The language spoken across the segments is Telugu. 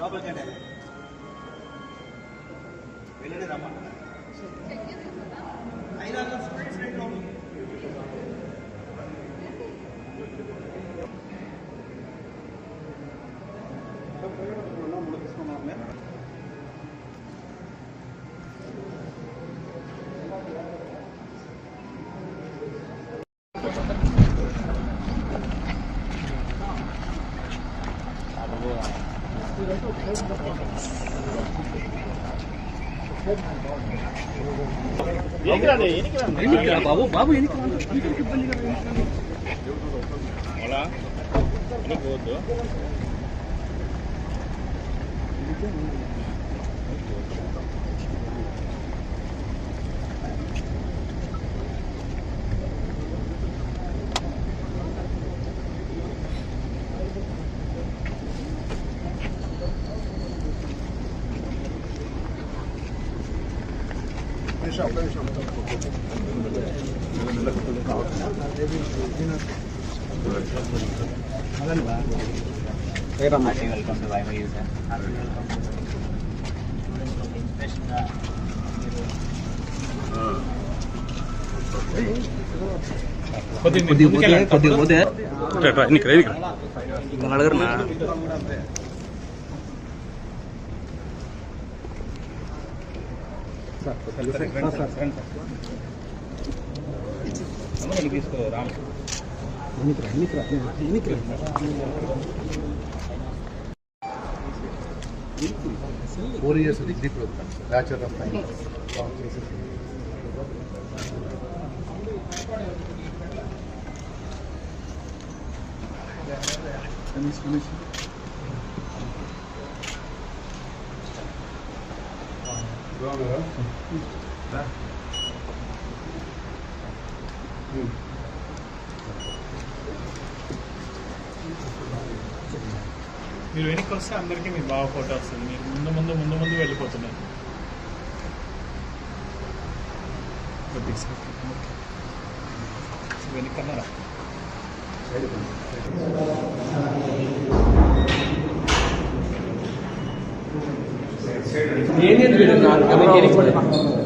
లోపలికంటే వెళ్ళండి రమ్మంటున్నా 얘기라네, 얘기라네. 얘기라, 바보, 바보, 얘기라. 이렇게 빨리 가라. 몰라. 아니, 그것도. కొద్దిగా పోతే కొద్దిగా పోతే ఇక్కడ అడగరు four years degree program bachelor of finance మీరు వెనక్కి వస్తే అందరికీ మీ బాగా ఫోటో వస్తుంది మీరు ముందు ముందు ముందు ముందు వెళ్ళిపోతున్నారు ಏನೇನು ಬಿಡೋದು ನಾನು ಗಮನಕ್ಕೆ ಕೊಡಿ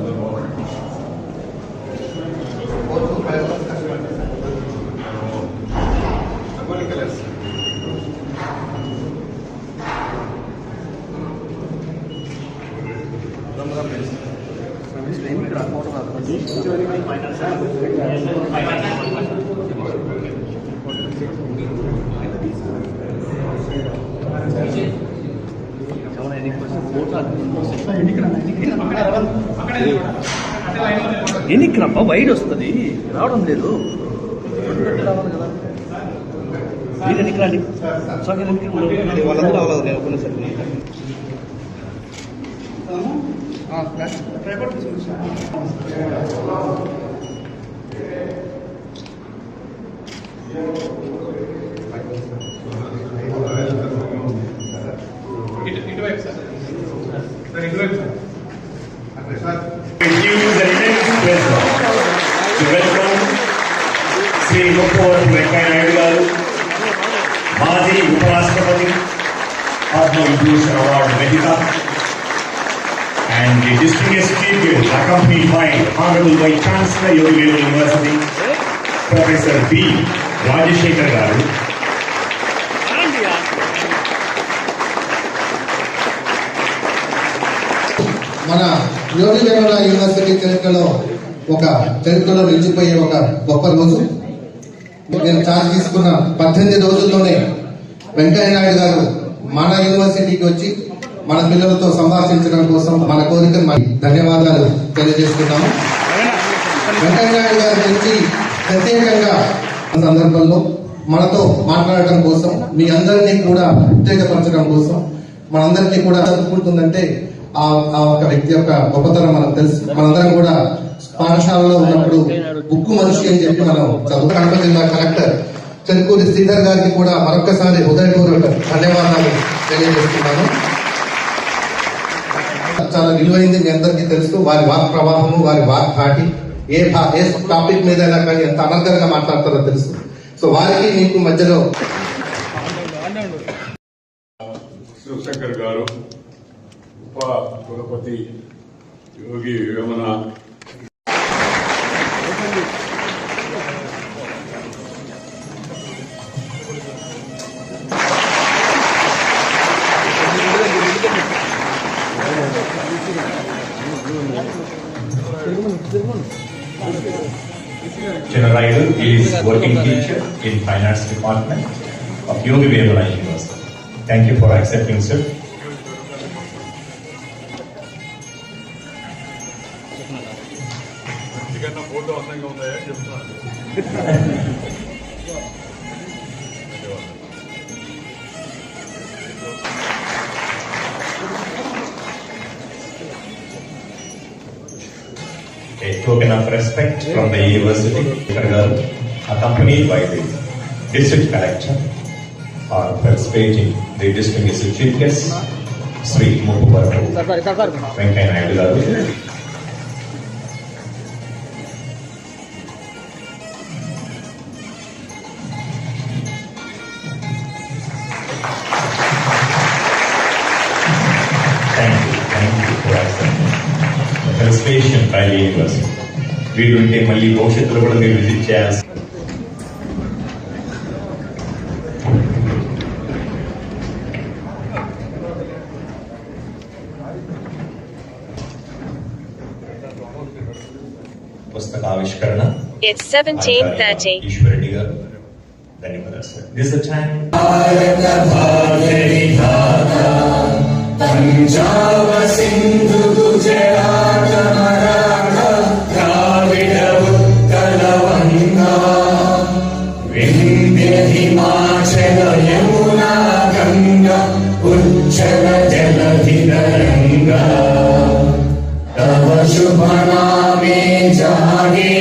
Thank you. ఎన్నిక వైడ్ వస్తుంది రావడం లేదు మీరు ఎన్నిక వాళ్ళందరూ గొప్పవాడు వెంకయ్యనాయుడు గారు మాజీ ఉపరాష్ట్రపతి Padma award వెతిక and the distinguished speaker accompanied by honourable by chancellor యోగివేలు university professor B Rajasekhar గారు మన యోగివేల యూనివర్సిటీ చరిత్రలో ఒక చరిత్రలో నిలిచిపోయే ఒక గొప్ప రోజు నేను ఛార్జ్ తీసుకున్న పద్దెనిమిది రోజుల్లోనే వెంకయ్య నాయుడు గారు మన యూనివర్సిటీకి వచ్చి మన పిల్లలతో సంభాషించడం కోసం మన కోరిక మరి ధన్యవాదాలు తెలియజేసుకుంటాము వెంకయ్య నాయుడు గారి గురించి ప్రత్యేకంగా సందర్భంలో మనతో మాట్లాడటం కోసం మీ అందరినీ కూడా ఉత్తేజపరచడం కోసం మనందరికీ కూడా జరుపుకుంటుందంటే ఆ ఒక వ్యక్తి యొక్క గొప్పతనం మనకు తెలుసు మనందరం కూడా పాఠశాలలో ఉన్నప్పుడు ఉక్కు మనిషి అని చెప్పి మనం కడప జిల్లా కలెక్టర్ చెరుకూరి శ్రీధర్ గారికి కూడా మరొకసారి హృదయపూర్వక ధన్యవాదాలు తెలియజేస్తున్నాను చాలా విలువైంది మీ అందరికీ తెలుసు వారి వాక్ ప్రవాహము వారి వాక్ ధాటి ఏ ఏ టాపిక్ మీద కానీ ఎంత అనర్గంగా మాట్లాడతారో తెలుసు సో వారికి మీకు మధ్యలో శివశంకర్ గారు ఉప కులపతి Yogi Vemana General is working teacher in finance department of Yogi Vedala University. Thank you for accepting, sir. token of respect from the university, accompanied by the district collector, are participating the distinguished chief guest, Sri Mukubarbu Venkaya Thank you, thank you for accepting. Consolation by the university ఉంటే మళ్ళీ భవిష్యత్తులో కూడా మీరు విజిట్ చేయాల్సి పుస్తక ఆవిష్కరణ ఈశ్వరెడ్డి గారు ధన్యవాదాలు సార్ దిస్ సింధు विन्दे हिमाचल यमुना गङ्गा उज्जल जलधिरङ्गा तव शुभ नामे जागे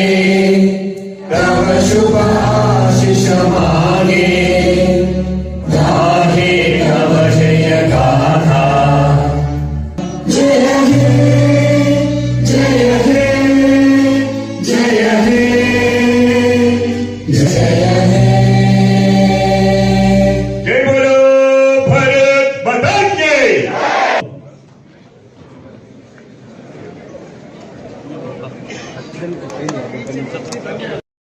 तव शुभ आशिष मागे गाहे जय हे जय हे जय हे जय